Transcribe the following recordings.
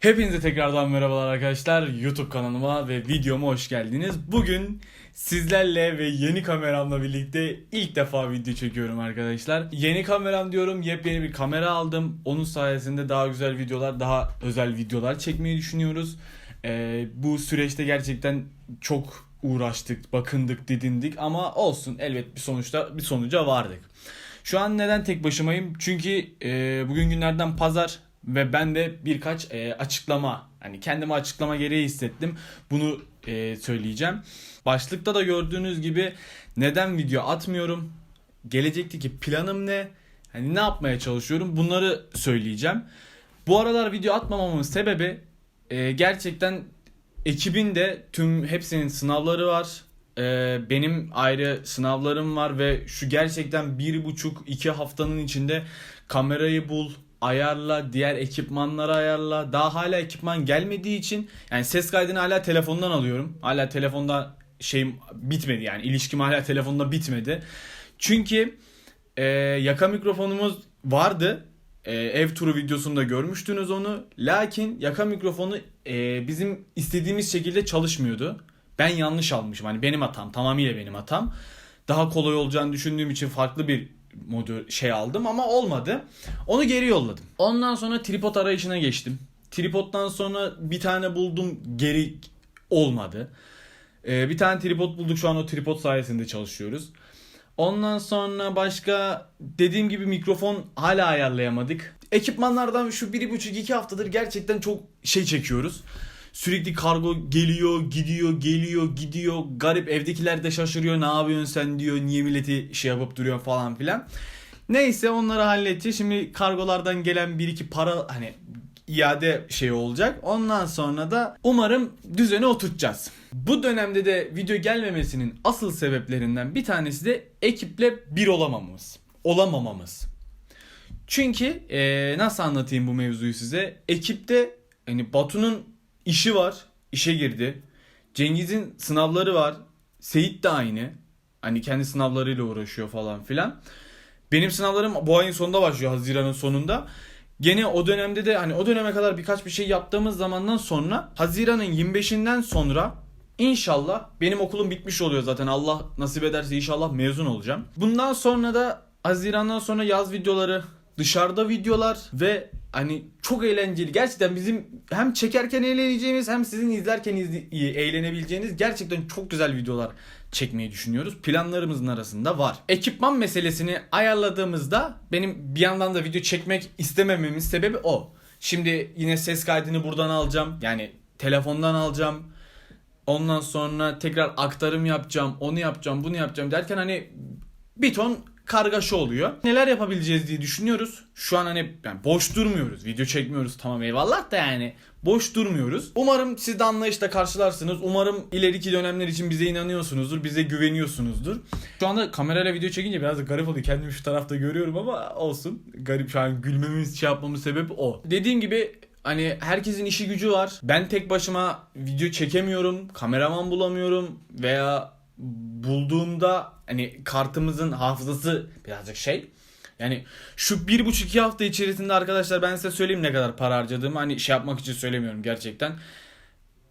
Hepinize tekrardan merhabalar arkadaşlar. YouTube kanalıma ve videoma hoş geldiniz. Bugün sizlerle ve yeni kameramla birlikte ilk defa video çekiyorum arkadaşlar. Yeni kameram diyorum, yepyeni bir kamera aldım. Onun sayesinde daha güzel videolar, daha özel videolar çekmeyi düşünüyoruz. Ee, bu süreçte gerçekten çok uğraştık, bakındık, didindik ama olsun elbet bir sonuçta bir sonuca vardık. Şu an neden tek başımayım? Çünkü e, bugün günlerden pazar ve ben de birkaç e, açıklama hani kendime açıklama gereği hissettim. Bunu e, söyleyeceğim. Başlıkta da gördüğünüz gibi neden video atmıyorum? Gelecekteki planım ne? Hani ne yapmaya çalışıyorum? Bunları söyleyeceğim. Bu aralar video atmamamın sebebi e, gerçekten ekibin de tüm hepsinin sınavları var. Ee, benim ayrı sınavlarım var ve şu gerçekten bir buçuk iki haftanın içinde kamerayı bul, ayarla, diğer ekipmanları ayarla. Daha hala ekipman gelmediği için yani ses kaydını hala telefondan alıyorum. Hala telefonda şeyim bitmedi yani ilişkim hala telefonda bitmedi. Çünkü e, yaka mikrofonumuz vardı. E, ev turu videosunda görmüştünüz onu. Lakin yaka mikrofonu e, bizim istediğimiz şekilde çalışmıyordu. Ben yanlış almışım. Hani benim hatam. Tamamıyla benim hatam. Daha kolay olacağını düşündüğüm için farklı bir modül şey aldım ama olmadı. Onu geri yolladım. Ondan sonra tripod arayışına geçtim. Tripod'dan sonra bir tane buldum geri olmadı. Ee, bir tane tripod bulduk şu an o tripod sayesinde çalışıyoruz. Ondan sonra başka dediğim gibi mikrofon hala ayarlayamadık. Ekipmanlardan şu 1,5-2 haftadır gerçekten çok şey çekiyoruz. Sürekli kargo geliyor, gidiyor, geliyor, gidiyor. Garip evdekiler de şaşırıyor. Ne yapıyorsun sen diyor. Niye milleti şey yapıp duruyor falan filan. Neyse onları halledeceğiz. Şimdi kargolardan gelen bir iki para hani iade şey olacak. Ondan sonra da umarım düzene oturtacağız. Bu dönemde de video gelmemesinin asıl sebeplerinden bir tanesi de ekiple bir olamamamız. Olamamamız. Çünkü eee, nasıl anlatayım bu mevzuyu size? Ekipte hani Batu'nun işi var. işe girdi. Cengiz'in sınavları var. Seyit de aynı. Hani kendi sınavlarıyla uğraşıyor falan filan. Benim sınavlarım bu ayın sonunda başlıyor. Haziran'ın sonunda. Gene o dönemde de hani o döneme kadar birkaç bir şey yaptığımız zamandan sonra Haziran'ın 25'inden sonra inşallah benim okulum bitmiş oluyor zaten. Allah nasip ederse inşallah mezun olacağım. Bundan sonra da Haziran'dan sonra yaz videoları, dışarıda videolar ve hani çok eğlenceli. Gerçekten bizim hem çekerken eğleneceğimiz hem sizin izlerken izle- eğlenebileceğiniz gerçekten çok güzel videolar çekmeyi düşünüyoruz. Planlarımızın arasında var. Ekipman meselesini ayarladığımızda benim bir yandan da video çekmek istemememin sebebi o. Şimdi yine ses kaydını buradan alacağım. Yani telefondan alacağım. Ondan sonra tekrar aktarım yapacağım, onu yapacağım, bunu yapacağım derken hani bir ton kargaşa oluyor. Neler yapabileceğiz diye düşünüyoruz. Şu an hani yani boş durmuyoruz. Video çekmiyoruz tamam eyvallah da yani boş durmuyoruz. Umarım siz de anlayışla karşılarsınız. Umarım ileriki dönemler için bize inanıyorsunuzdur. Bize güveniyorsunuzdur. Şu anda kamerayla video çekince biraz da garip oluyor. Kendimi şu tarafta görüyorum ama olsun. Garip şu an gülmemiz şey yapmamın sebebi o. Dediğim gibi Hani herkesin işi gücü var. Ben tek başıma video çekemiyorum. Kameraman bulamıyorum veya bulduğumda hani kartımızın hafızası birazcık şey. Yani şu bir buçuk iki hafta içerisinde arkadaşlar ben size söyleyeyim ne kadar para harcadığımı hani şey yapmak için söylemiyorum gerçekten.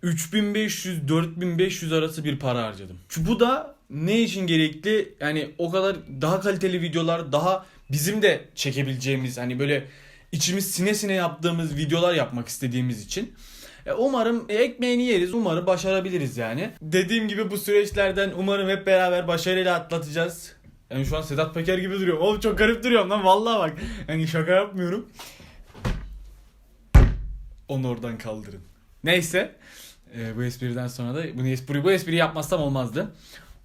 3500-4500 arası bir para harcadım. Şu bu da ne için gerekli? Yani o kadar daha kaliteli videolar, daha bizim de çekebileceğimiz hani böyle içimiz sine sine yaptığımız videolar yapmak istediğimiz için. E, Umarım ekmeğini yeriz. Umarım başarabiliriz yani. Dediğim gibi bu süreçlerden umarım hep beraber başarıyla atlatacağız. Yani şu an Sedat Peker gibi duruyorum. Oğlum çok garip duruyorum lan vallahi bak. Yani şaka yapmıyorum. Onu oradan kaldırın. Neyse. E, bu espriden sonra da bunu espri, bu espriyi yapmazsam olmazdı.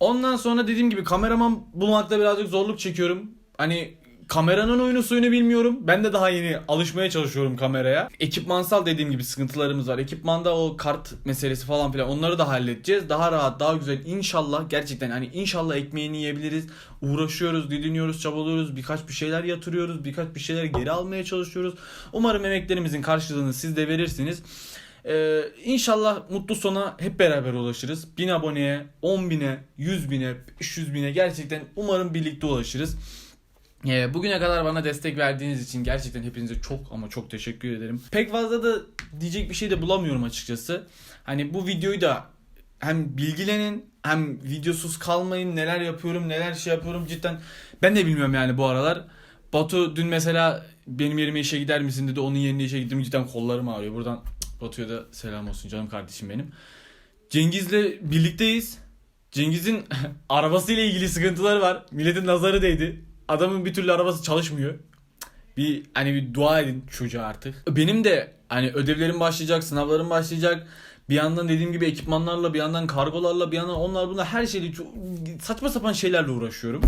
Ondan sonra dediğim gibi kameraman bulmakta birazcık zorluk çekiyorum. Hani kameranın oyunu suyunu bilmiyorum. Ben de daha yeni alışmaya çalışıyorum kameraya. Ekipmansal dediğim gibi sıkıntılarımız var. Ekipmanda o kart meselesi falan filan onları da halledeceğiz. Daha rahat, daha güzel inşallah gerçekten hani inşallah ekmeğini yiyebiliriz. Uğraşıyoruz, didiniyoruz, çabalıyoruz. Birkaç bir şeyler yatırıyoruz. Birkaç bir şeyler geri almaya çalışıyoruz. Umarım emeklerimizin karşılığını siz de verirsiniz. Ee, inşallah mutlu sona hep beraber ulaşırız. 1000 aboneye, 10 bine, 100 bine, 500 bine gerçekten umarım birlikte ulaşırız. Ee, bugüne kadar bana destek verdiğiniz için gerçekten hepinize çok ama çok teşekkür ederim. Pek fazla da diyecek bir şey de bulamıyorum açıkçası. Hani bu videoyu da hem bilgilenin hem videosuz kalmayın neler yapıyorum neler şey yapıyorum cidden ben de bilmiyorum yani bu aralar. Batu dün mesela benim yerime işe gider misin dedi onun yerine işe gittim cidden kollarım ağrıyor. Buradan Batu'ya da selam olsun canım kardeşim benim. Cengiz'le birlikteyiz. Cengiz'in arabasıyla ilgili sıkıntıları var. Milletin nazarı değdi. Adamın bir türlü arabası çalışmıyor. Bir hani bir dua edin çocuğa artık. Benim de hani ödevlerim başlayacak, sınavlarım başlayacak. Bir yandan dediğim gibi ekipmanlarla, bir yandan kargolarla, bir yandan onlar bunlar her şeyle saçma sapan şeylerle uğraşıyorum.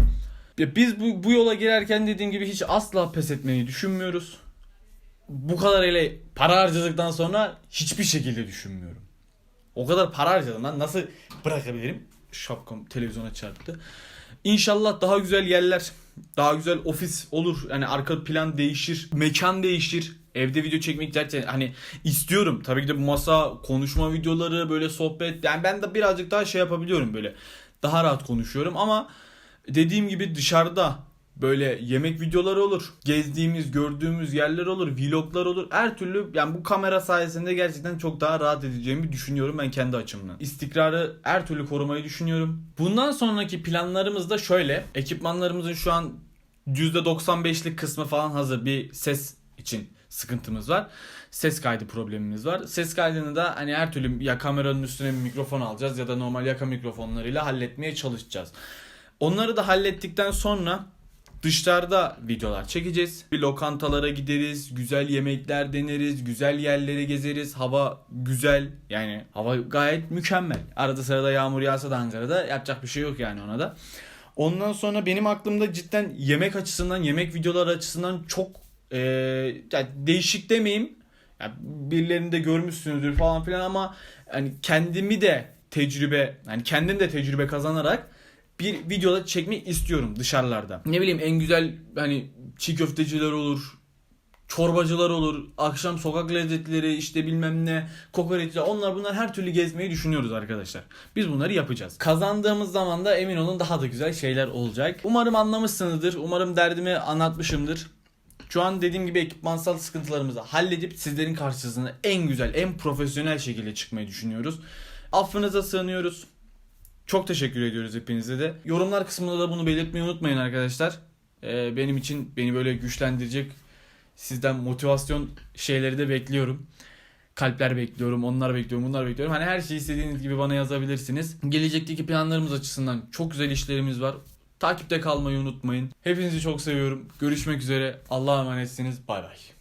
Ya biz bu, bu yola girerken dediğim gibi hiç asla pes etmeyi düşünmüyoruz. Bu kadar ele para harcadıktan sonra hiçbir şekilde düşünmüyorum. O kadar para harcadım lan nasıl bırakabilirim? Şapkam televizyona çarptı. İnşallah daha güzel yerler, daha güzel ofis olur. Yani arka plan değişir, mekan değişir. Evde video çekmek gerçekten hani istiyorum. Tabii ki de bu masa, konuşma videoları, böyle sohbet. Yani ben de birazcık daha şey yapabiliyorum böyle. Daha rahat konuşuyorum ama dediğim gibi dışarıda böyle yemek videoları olur. Gezdiğimiz, gördüğümüz yerler olur, vloglar olur. Her türlü yani bu kamera sayesinde gerçekten çok daha rahat edeceğimi düşünüyorum ben kendi açımdan. İstikrarı her türlü korumayı düşünüyorum. Bundan sonraki planlarımız da şöyle. Ekipmanlarımızın şu an %95'lik kısmı falan hazır. Bir ses için sıkıntımız var. Ses kaydı problemimiz var. Ses kaydını da hani her türlü ya kameranın üstüne bir mikrofon alacağız ya da normal yaka mikrofonlarıyla halletmeye çalışacağız. Onları da hallettikten sonra dışarıda videolar çekeceğiz. Bir lokantalara gideriz, güzel yemekler deneriz, güzel yerleri gezeriz. Hava güzel yani hava gayet mükemmel. Arada sırada yağmur yağsa da Ankara'da yapacak bir şey yok yani ona da. Ondan sonra benim aklımda cidden yemek açısından, yemek videoları açısından çok eee, yani değişik demeyeyim. Yani birilerini de görmüşsünüzdür falan filan ama hani kendimi de tecrübe, yani kendim de tecrübe kazanarak bir videoda çekmek istiyorum dışarılarda. Ne bileyim en güzel hani çiğ köfteciler olur, çorbacılar olur, akşam sokak lezzetleri işte bilmem ne, kokoreçler onlar bunlar her türlü gezmeyi düşünüyoruz arkadaşlar. Biz bunları yapacağız. Kazandığımız zaman da emin olun daha da güzel şeyler olacak. Umarım anlamışsınızdır. Umarım derdimi anlatmışımdır. Şu an dediğim gibi ekipmansal sıkıntılarımızı halledip sizlerin karşısına en güzel, en profesyonel şekilde çıkmayı düşünüyoruz. Affınıza sığınıyoruz. Çok teşekkür ediyoruz hepinize de. Yorumlar kısmında da bunu belirtmeyi unutmayın arkadaşlar. Ee, benim için beni böyle güçlendirecek sizden motivasyon şeyleri de bekliyorum. Kalpler bekliyorum, onlar bekliyorum, bunlar bekliyorum. Hani her şeyi istediğiniz gibi bana yazabilirsiniz. Gelecekteki planlarımız açısından çok güzel işlerimiz var. Takipte kalmayı unutmayın. Hepinizi çok seviyorum. Görüşmek üzere. Allah'a emanetsiniz. Bay bay.